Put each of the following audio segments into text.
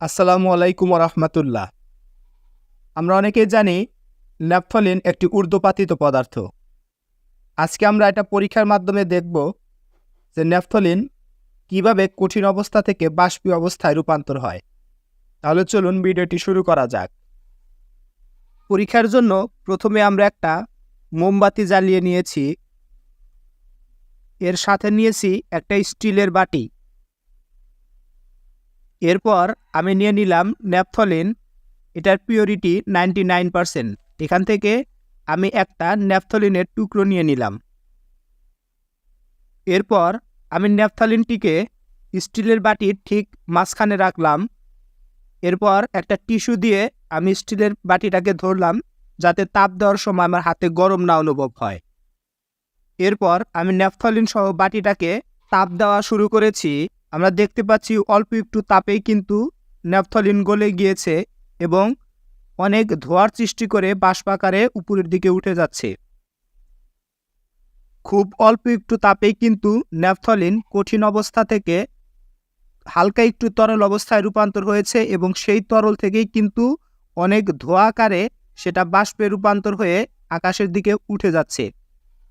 আসসালামু আলাইকুম রহমতুল্লাহ আমরা অনেকেই জানি ন্যাপথলিন একটি ঊর্ধ্বপাতিত পদার্থ। আজকে আমরা এটা পরীক্ষার মাধ্যমে দেখব যে ন্যাপথলিন কীভাবে কঠিন অবস্থা থেকে বাষ্পীয় অবস্থায় রূপান্তর হয়। তাহলে চলুন ভিডিওটি শুরু করা যাক। পরীক্ষার জন্য প্রথমে আমরা একটা মোমবাতি জ্বালিয়ে নিয়েছি। এর সাথে নিয়েছি একটা স্টিলের বাটি। এরপর আমি নিয়ে নিলাম ন্যাপথলিন, এটার পিওরিটি নাইনটি নাইন পারসেন্ট এখান থেকে আমি একটা ন্যাপথলিনের টুকরো নিয়ে নিলাম। এরপর আমি ন্যাপথলিনটিকে স্টিলের বাটির ঠিক মাঝখানে রাখলাম। এরপর একটা টিস্যু দিয়ে আমি স্টিলের বাটিটাকে ধরলাম, যাতে তাপ দেওয়ার সময় আমার হাতে গরম না অনুভব হয়। এরপর আমি ন্যাপথলিন সহ বাটিটাকে তাপ দেওয়া শুরু করেছি। আমরা দেখতে পাচ্ছি অল্প একটু তাপেই কিন্তু ন্যাপথলিন গলে গিয়েছে এবং অনেক ধোয়ার সৃষ্টি করে বাষ্পাকারে উপরের দিকে উঠে যাচ্ছে। খুব অল্প একটু তাপেই কিন্তু ন্যাপথলিন কঠিন অবস্থা থেকে হালকা একটু তরল অবস্থায় রূপান্তর হয়েছে এবং সেই তরল থেকেই কিন্তু অনেক ধোয়া আকারে সেটা বাষ্পে রূপান্তর হয়ে আকাশের দিকে উঠে যাচ্ছে।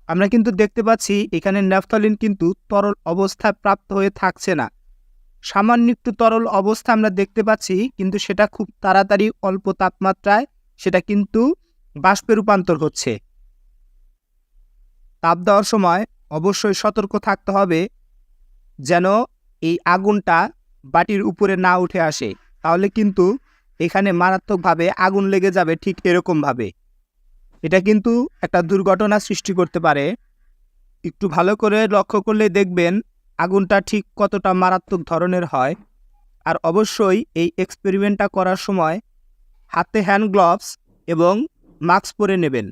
আমরা কিন্তু দেখতে পাচ্ছি এখানে ন্যাপথলিন কিন্তু তরল অবস্থায় প্রাপ্ত হয়ে থাকছে না। সামান্য একটু তরল অবস্থা আমরা দেখতে পাচ্ছি, কিন্তু সেটা খুব তাড়াতাড়ি অল্প তাপমাত্রায় সেটা কিন্তু বাষ্পে রূপান্তর হচ্ছে। তাপ দেওয়ার সময় অবশ্যই সতর্ক থাকতে হবে যেন এই আগুনটা বাটির উপরে না উঠে আসে, তাহলে কিন্তু এখানে মারাত্মকভাবে আগুন লেগে যাবে ঠিক এরকমভাবে। এটা কিন্তু একটা দুর্ঘটনা সৃষ্টি করতে পারে। একটু ভালো করে লক্ষ্য করলে দেখবেন আগুনটা ঠিক কতটা মারাত্মক ধরনের হয়? আর অবশ্যই এই এক্সপেরিমেন্টটা করার সময় হাতে হ্যান্ড গ্লাভস এবং মাস্ক পরে নেবেন।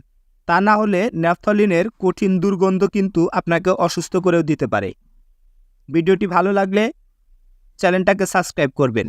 তা না হলে ন্যাফথলিনের কঠিন দুর্গন্ধ কিন্তু আপনাকে অসুস্থ করেও দিতে পারে। ভিডিওটি ভালো লাগলে চ্যানেলটাকে সাবস্ক্রাইব করবেন।